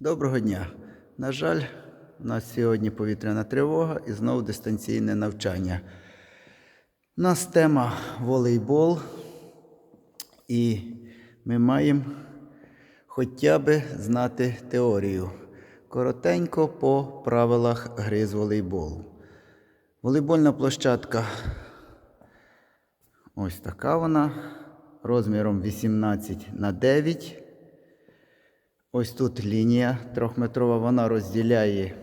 Доброго дня. На жаль, у нас сьогодні повітряна тривога і знову дистанційне навчання. У нас тема волейбол, і ми маємо хоча б знати теорію. Коротенько по правилах гри з волейболу. Волейбольна площадка ось така вона, розміром 18 на 9. Ось тут лінія трьохметрова, вона розділяє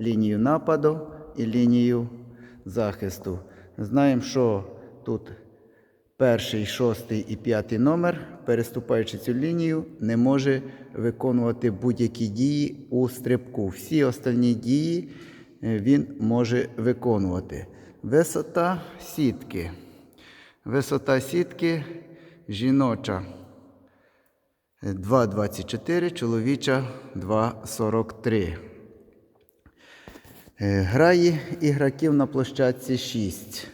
лінію нападу і лінію захисту. Знаємо, що тут перший, шостий і п'ятий номер, переступаючи цю лінію, не може виконувати будь-які дії у стрибку. Всі остальні дії е, він може виконувати. Висота сітки. Висота сітки жіноча. 2,24, чоловіча 2,43. Е, Грає ігроків на площадці 6.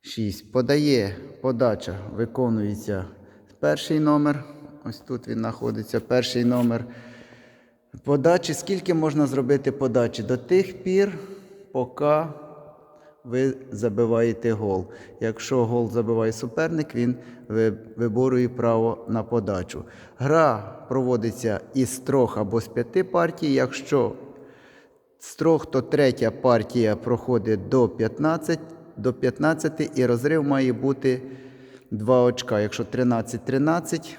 6. Подає подача, виконується перший номер. Ось тут він знаходиться, перший номер. Подачі, скільки можна зробити подачі? До тих пір, поки ви забиваєте гол. Якщо гол забиває суперник, він ви- виборує право на подачу. Гра проводиться із трьох або з п'яти партій. Якщо з трьох, то третя партія проходить до 15, до 15 і розрив має бути 2 очка. Якщо 13-13,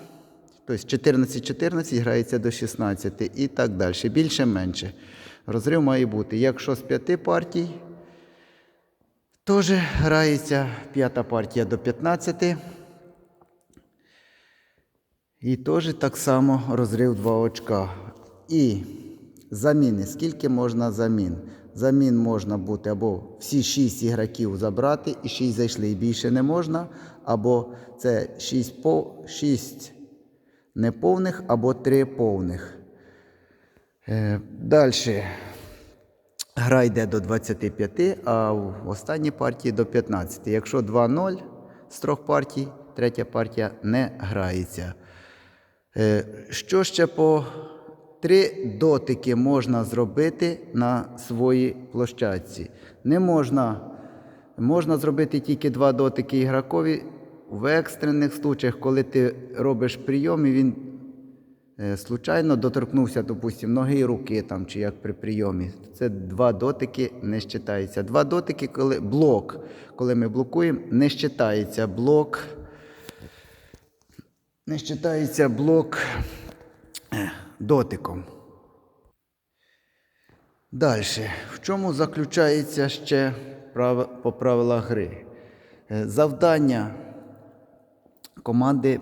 тобто 14-14 грається до 16 і так далі. Більше-менше. Розрив має бути. Якщо з п'яти партій, Теж грається п'ята партія до 15. І теж так само розрив 2 очка. І заміни. Скільки можна замін? Замін можна бути або всі 6 ігроків забрати, і 6 зайшли, і більше не можна, або це 6, по, 6 неповних, або 3 повних. Е, Далі. Гра йде до 25, а в останній партії до 15. Якщо 2-0 з трьох партій, третя партія не грається. Е, Що ще по три дотики можна зробити на своїй площадці? Не можна. Можна зробити тільки два дотики ігрокові в екстрених случаях, коли ти робиш прийом і він случайно доторкнувся, допустимо, ноги і руки там, чи як при прийомі. Це два дотики не вважається. Два дотики, коли блок, коли ми блокуємо, не вважається блок. Не вважається блок е, дотиком. Далі. В чому заключається ще по правилах гри? Е, Завдання команди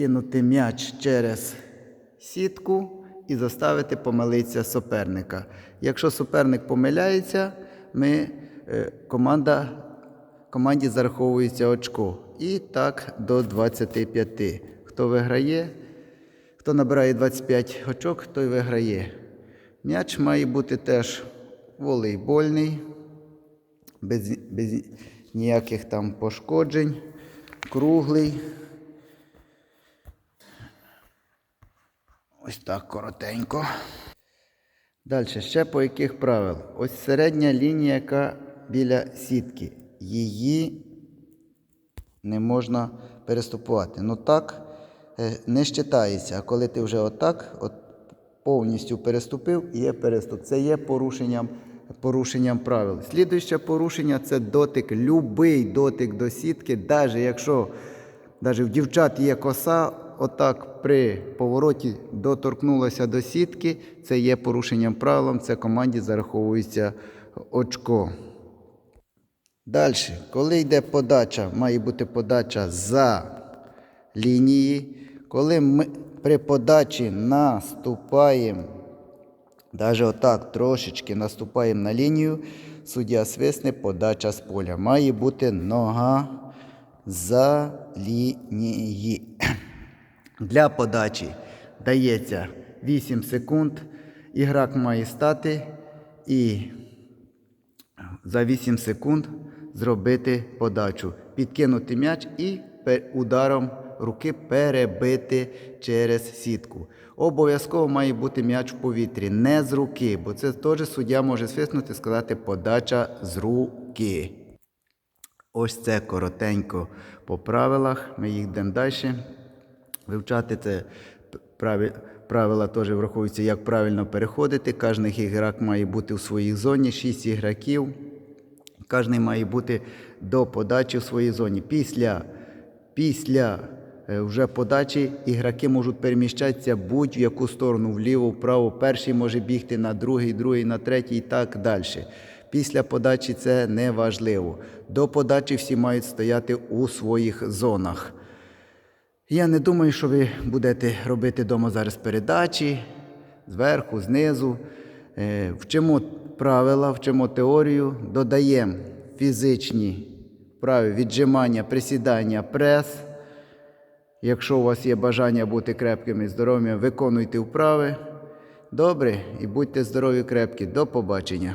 перекинути м'яч через сітку і заставити помилитися суперника. Якщо суперник помиляється, ми, е, команда, команді зараховується очко. І так до 25. Хто виграє, хто набирає 25 очок, той виграє. М'яч має бути теж волейбольний, без, без ніяких там пошкоджень, круглий. Ось так коротенько. Далі, ще по яких правил? Ось середня лінія, яка біля сітки. Її не можна переступувати. Ну так е, не вважається. А коли ти вже отак, от повністю переступив, є переступ. Це є порушенням, порушенням правил. Слідуюче порушення це дотик, любий дотик до сітки, навіть якщо навіть в дівчат є коса, отак при повороті доторкнулася до сітки, це є порушенням правил, це команді зараховується очко. Далі, коли йде подача, має бути подача за лінії. Коли ми при подачі наступаємо, навіть отак трошечки наступаємо на лінію, суддя свисне подача з поля. Має бути нога за лінії. Для подачі дається 8 секунд. Ігрок має стати і за 8 секунд зробити подачу, підкинути м'яч і ударом руки перебити через сітку. Обов'язково має бути м'яч в повітрі, не з руки, бо це теж суддя може свиснути і сказати подача з руки. Ось це коротенько по правилах. Ми їх йдемо далі. Вивчати це правила теж враховуються, як правильно переходити. Кожен ігрок має бути у своїй зоні, 6 ігроків. Кожен має бути до подачі в своїй зоні. Після, після е, вже подачі ігроки можуть переміщатися будь-в яку сторону, вліво, вправо. Перший може бігти на другий, другий на третій і так далі. Після подачі це не важливо. До подачі всі мають стояти у своїх зонах. Я не думаю, що ви будете робити вдома зараз передачі зверху, знизу. Е, Вчимо правила, вчимо теорію, додаємо фізичні вправи, віджимання, присідання, прес. Якщо у вас є бажання бути крепкими і здоровими, виконуйте вправи. Добре і будьте здорові, крепкі. До побачення.